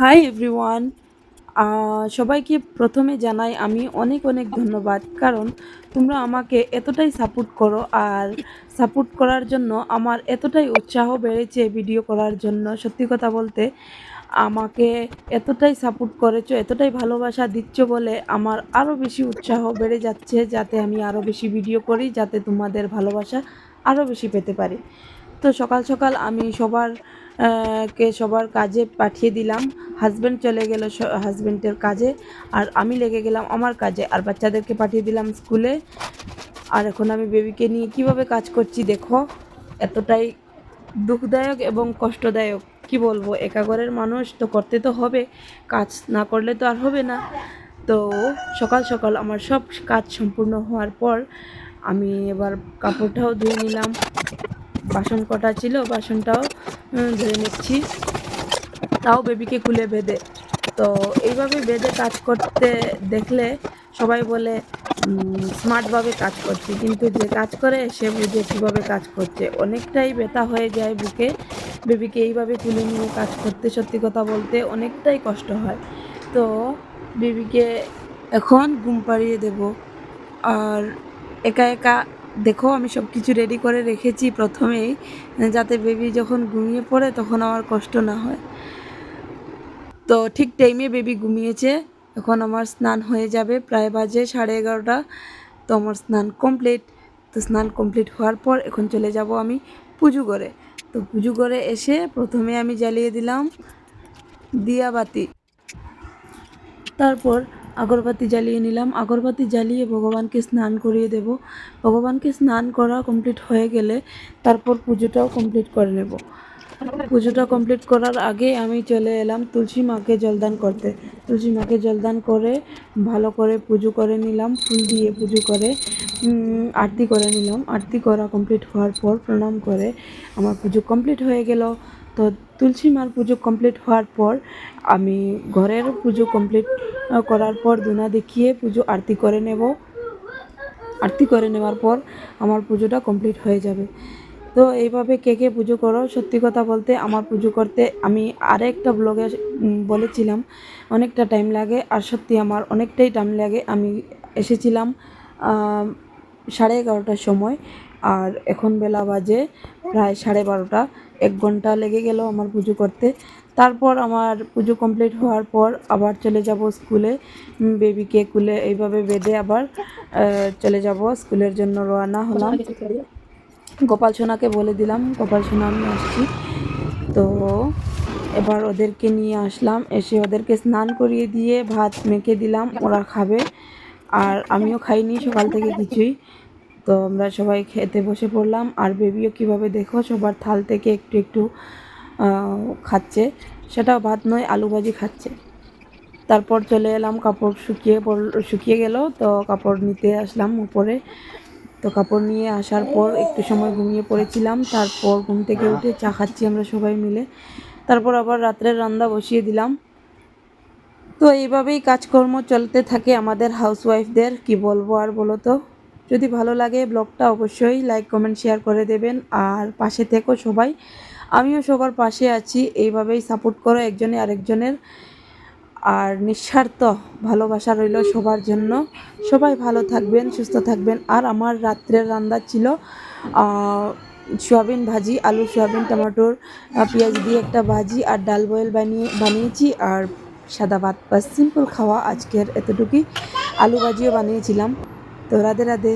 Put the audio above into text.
Hi everyone সবাইকে প্রথমে জানাই আমি অনেক অনেক ধন্যবাদ। কারণ তোমরা আমাকে এতটাই সাপোর্ট করো আর সাপোর্ট করার জন্য আমার এতটাই উৎসাহ বেড়েছে ভিডিও করার জন্য। সত্যি কথা বলতে, আমাকে এতটাই সাপোর্ট করেছ, এতটাই ভালোবাসা দিচ্ছ বলে আমার আরও বেশি উৎসাহ বেড়ে যাচ্ছে, যাতে আমি আরও বেশি ভিডিও করি, যাতে তোমাদের ভালোবাসা আরও বেশি পেতে পারি। তো সকাল সকাল আমি সবার কে সবার কাজে পাঠিয়ে দিলাম। হাজব্যান্ড চলে গেল হাজব্যান্ডের কাজে, আর আমি লেগে গেলাম আমার কাজে, আর বাচ্চাদেরকে পাঠিয়ে দিলাম স্কুলে। আর এখন আমি বেবিকে নিয়ে কীভাবে কাজ করছি দেখো, এতটাই দুঃখদায়ক এবং কষ্টদায়ক। কি বলব একাগরের মানুষ তো করতে তো হবে, কাজ না করলে তো আর হবে না। তো সকাল সকাল আমার সব কাজ সম্পূর্ণ হওয়ার পর আমি এবার কাপড়টাও ধুয়ে নিলাম। বাসন কটা ছিল, বাসনটাও ধুয়ে নিচ্ছি। তাও বেবিকে খুলে বেঁধে। তো এইভাবে বেঁধে কাজ করতে দেখলে সবাই বলে স্মার্টভাবে কাজ করছে। কিন্তু যে কাজ করে, সে বুঝে কীভাবে কাজ করছে। অনেকটাই ব্যথা হয়ে যায় বুকে। বেবিকে এইভাবে তুলে নিয়ে কাজ করতে, সত্যি কথা বলতে অনেকটাই কষ্ট হয়। তো বেবিকে এখন ঘুম পাড়িয়ে দেব। আর একা একা দেখো, আমি সব কিছু রেডি করে রেখেছি প্রথমেই যাতে বেবি যখন ঘুমিয়ে পড়ে তখন আমার কষ্ট না হয়। তো ঠিক টাইমে বেবি ঘুমিয়েছে, এখন আমার স্নান হয়ে যাবে, প্রায় বাজে সাড়ে এগারোটা। তো আমার স্নান কমপ্লিট তো স্নান কমপ্লিট হওয়ার পর এখন চলে যাব আমি পুজো করে তো পুজো করে এসে প্রথমে আমি জ্বালিয়ে দিলাম দিয়াবাতি। তারপর আগরবাতি জ্বালিয়ে নিলাম। আগরবাতি জ্বালিয়ে ভগবানকে স্নান করিয়ে দেব। ভগবানকে স্নান করা কমপ্লিট হয়ে গেলে তারপর পুজোটাও কমপ্লিট করে নেব। পুজোটা কমপ্লিট করার আগে আমি চলে এলাম তুলসী মাকে জলদান করতে। তুলসী মাকে জলদান করে ভালো করে পুজো করে নিলাম, ফুল দিয়ে পুজো করে আরতি করে নিলাম। আরতি করা কমপ্লিট হওয়ার পর প্রণাম করে আমার পুজো কমপ্লিট হয়ে গেল। তো তুলসী মার পুজো কমপ্লিট হওয়ার পর আমি ঘরের পুজো কমপ্লিট করার পর দুনা দেখিয়ে পুজো আরতি করে নেব। আরতি করে নেওয়ার পর আমার পুজোটা কমপ্লিট হয়ে যাবে। তো এইভাবে কে কে পুজো করো, সত্যি কথা বলতে আমার পুজো করতে আমি আরেকটা ব্লগে বলেছিলাম, অনেকটা টাইম লাগে আর সত্যি আমার অনেকটাই টাইম লাগে। আমি এসেছিলাম সাড়ে এগারোটার সময় আর এখন বেলা বাজে প্রায় সাড়ে বারোটা, এক ঘণ্টা লেগে গেল আমার পুজো করতে। তারপর আমার পুজো কমপ্লিট হওয়ার পর আবার চলে যাব স্কুলে। বেবিকে কুলে এইভাবে বেঁধে আবার চলে যাব স্কুলের জন্য রওনা হলাম। গোপাল সোনাকে বলে দিলাম, গোপাল সোনা, আমি আসছি। তো এবার ওদেরকে নিয়ে আসলাম, এসে ওদেরকে স্নান করিয়ে দিয়ে ভাত মেখে দিলাম, ওরা খাবে। আর আমিও খাইনি, সকাল থেকে কিছুই। তো আমরা সবাই খেতে বসে পড়লাম। আর বেবিও কীভাবে দেখো, সবার থাল থেকে একটু একটু খাচ্ছে। সেটাও ভাত নয়, আলু ভাজি খাচ্ছে। তারপর চলে এলাম, কাপড় শুকিয়ে পড় শুকিয়ে গেল। তো কাপড় নিতে আসলাম উপরে। তো কাপড় নিয়ে আসার পর একটু সময় ঘুমিয়ে পড়েছিলাম। তারপর ঘুম থেকে উঠে চা খাচ্ছি আমরা সবাই মিলে। তারপর আবার রাত্রের রান্না বসিয়ে দিলাম। তো এইভাবেই কাজকর্ম চলতে থাকে আমাদের হাউসওয়াইফদের কি বলব আর বলো তো? যদি ভালো লাগে ব্লগটা অবশ্যই লাইক কমেন্ট শেয়ার করে দেবেন। আর পাশে থেকো সবাই। আমিও সবার পাশে আছি। এইভাবেই সাপোর্ট করো একজনে আরেকজনের। আর নিঃস্বার্থ ভালোবাসা রইল সবার জন্য। সবাই ভালো থাকবেন, সুস্থ থাকবেন। আর আমার রাত্রের রান্না ছিল সয়াবিন ভাজি, আলু, সয়াবিন, টমেটোর পেঁয়াজ দিয়ে একটা ভাজি আর ডাল বয়েল বানিয়ে, বানিয়েছি। আর সাদা ভাত বাস সিম্পল খাওয়া আজকের এতটুকুই। আলু ভাজিও বানিয়েছিলাম। তো রাধে রাধে